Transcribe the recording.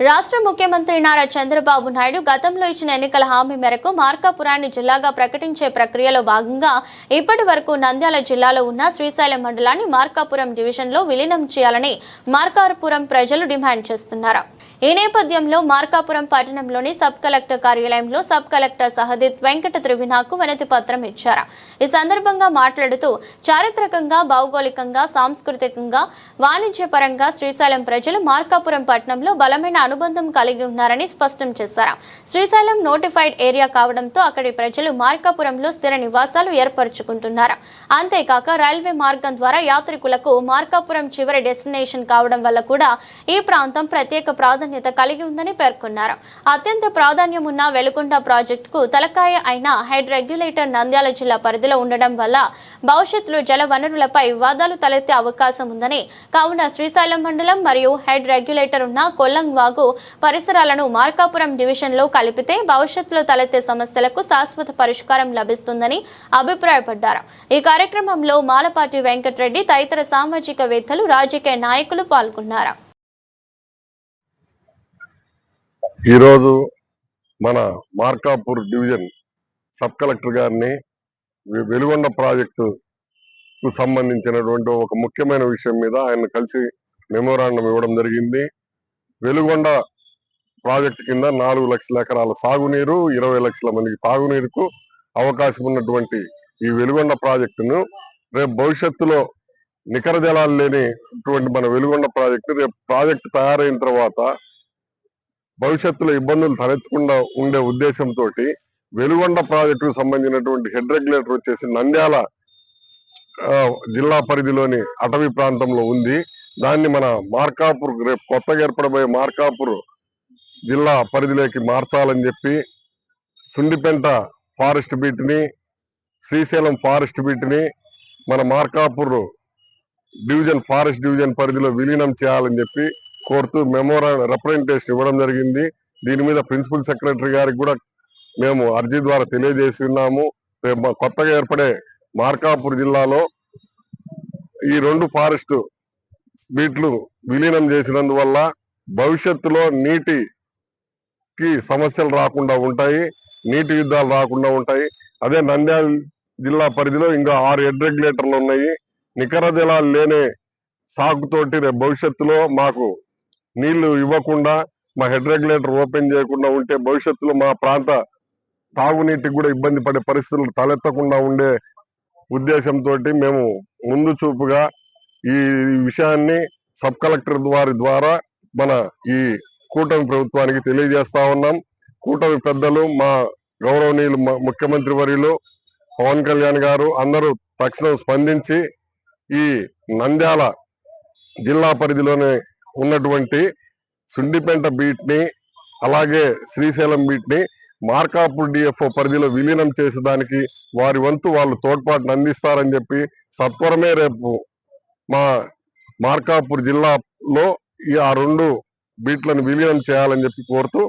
రాష్ట్ర ముఖ్యమంత్రి నారా చంద్రబాబు నాయుడు గతంలో ఇచ్చిన ఎన్నికల హామీ మేరకు మార్కాపురాన్ని జిల్లాగా ప్రకటించే ప్రక్రియలో భాగంగా ఇప్పటి వరకు నంద్యాల జిల్లాలో ఉన్న శ్రీశైలం మండలాన్ని మార్కాపురం డివిజన్లో విలీనం చేయాలని మార్కాపురం ప్రజలు డిమాండ్ చేస్తున్నారు. ఈ నేపథ్యంలో మార్కాపురం పట్టణంలోని సబ్ కలెక్టర్ కార్యాలయంలో సబ్ కలెక్టర్ సహదిత్ వెంకట త్రివినాకు వినతి పత్రం ఇచ్చారు. ఈ సందర్భంగా మాట్లాడుతూ చారిత్రకంగా భౌగోళికంగా సాంస్కృతికంగా వాణిజ్యపరంగా శ్రీశైలం ప్రజలు మార్కాపురం పట్టణంలో బలమైన అనుబంధం కలిగి ఉన్నారని స్పష్టం చేశారు. శ్రీశైలం నోటిఫైడ్ ఏరియా కావడంతో అక్కడి ప్రజలు మార్కాపురంలో స్థిర నివాసాలు ఏర్పరచుకుంటున్నారు. అంతేకాక రైల్వే మార్గం ద్వారా యాత్రికులకు మార్కాపురం చివరి డెస్టినేషన్ కావడం వల్ల కూడా ఈ ప్రాంతం ప్రత్యేక ప్రాధాన్యత కలిగి ఉందని పేర్కొన్నారు. అత్యంత ప్రాధాన్యం ఉన్న వెలుగొండ ప్రాజెక్టుకు తలకాయ అయిన హెడ్ రెగ్యులేటర్ నంద్యాల జిల్లా పరిధిలో ఉండడం వల్ల భవిష్యత్తులో జల వనరులపై వివాదాలు తలెత్తే అవకాశం ఉందని కావున శ్రీశైలం మండలం మరియు హెడ్ రెగ్యులేటర్ ఉన్న కొల్లంగ్వాగు పరిసరాలను మార్కాపురం డివిజన్లో కలిపితే భవిష్యత్తులో తలెత్తే సమస్యలకు శాశ్వత పరిష్కారం లభిస్తుందని అభిప్రాయపడ్డారు. ఈ కార్యక్రమంలో మాలపాటి వెంకటరెడ్డి తదితర సామాజికవేత్తలు రాజకీయ నాయకులు పాల్గొన్నారు. ఈరోజు మన మార్కాపూర్ డివిజన్ సబ్ కలెక్టర్ గారిని వెలుగొండ ప్రాజెక్టుకు సంబంధించినటువంటి ఒక ముఖ్యమైన విషయం మీద ఆయన కలిసి మెమోరాండం ఇవ్వడం జరిగింది. వెలుగొండ ప్రాజెక్టు కింద నాలుగు లక్షల ఎకరాల సాగునీరు ఇరవై లక్షల మందికి తాగునీరుకు అవకాశం ఉన్నటువంటి ఈ వెలుగొండ ప్రాజెక్టును రేపు భవిష్యత్తులో నికర జలాలు లేనిటువంటి మన వెలుగొండ ప్రాజెక్టు రేపు ప్రాజెక్టు తయారైన తర్వాత భవిష్యత్తులో ఇబ్బందులు తలెత్తకుండా ఉండే ఉద్దేశంతో వెలుగొండ ప్రాజెక్టుకు సంబంధించినటువంటి హెడ్ రెగ్యులేటర్ వచ్చేసి నంద్యాల జిల్లా పరిధిలోని అటవీ ప్రాంతంలో ఉంది. దాన్ని మన మార్కాపూర్ రేపు కొత్తగా ఏర్పడబోయే మార్కాపూర్ జిల్లా పరిధిలోకి మార్చాలని చెప్పి సుండిపెంట ఫారెస్ట్ బీట్ని శ్రీశైలం ఫారెస్ట్ బీట్ని మన మార్కాపూర్ డివిజన్ ఫారెస్ట్ డివిజన్ పరిధిలో విలీనం చేయాలని చెప్పి కోరుతూ మెమోరా రిప్రజెంటేషన్ ఇవ్వడం జరిగింది. దీని మీద ప్రిన్సిపల్ సెక్రటరీ గారికి కూడా మేము అర్జీ ద్వారా తెలియజేసి ఉన్నాము కొత్తగా ఏర్పడే మార్కాపూర్ జిల్లాలో ఈ రెండు ఫారెస్ట్ బీట్లు విలీనం చేసినందువల్ల భవిష్యత్తులో నీటికి సమస్యలు రాకుండా ఉంటాయి నీటి యుద్ధాలు రాకుండా ఉంటాయి. అదే నంద్యాల జిల్లా పరిధిలో ఇంకా ఆరు హెడ్ రెగ్యులేటర్లు ఉన్నాయి. నికర జలాలు లేని సాగుతోటి భవిష్యత్తులో మాకు నీళ్ళు ఇవ్వకుండా మా హెడ్ రెగ్యులేటర్ ఓపెన్ చేయకుండా ఉంటే భవిష్యత్తులో మా ప్రాంత తాగునీటికి కూడా ఇబ్బంది పడే పరిస్థితులు తలెత్తకుండా ఉండే ఉద్దేశంతో మేము ముందు చూపుగా ఈ విషయాన్ని సబ్ కలెక్టర్ వారి ద్వారా మన ఈ కూటమి ప్రభుత్వానికి తెలియజేస్తా ఉన్నాం. కూటమి పెద్దలు మా గౌరవనీయులు ముఖ్యమంత్రి వర్యులు పవన్ కళ్యాణ్ గారు అందరూ తక్షణం స్పందించి ఈ నంద్యాల జిల్లా పరిధిలోనే ఉన్నటువంటి సుండిపేంట బీట్ని అలాగే శ్రీశైలం బీట్ని మార్కాపూర్ డిఎఫ్ఓ పరిధిలో విలీనం చేసేదానికి వారి వంతు వాళ్ళు తోడ్పాటును అందిస్తారని చెప్పి సత్వరమే రేపు మా మార్కాపూర్ జిల్లాలో ఈ ఆ రెండు బీట్లను విలీనం చేయాలని చెప్పి కోరుతూ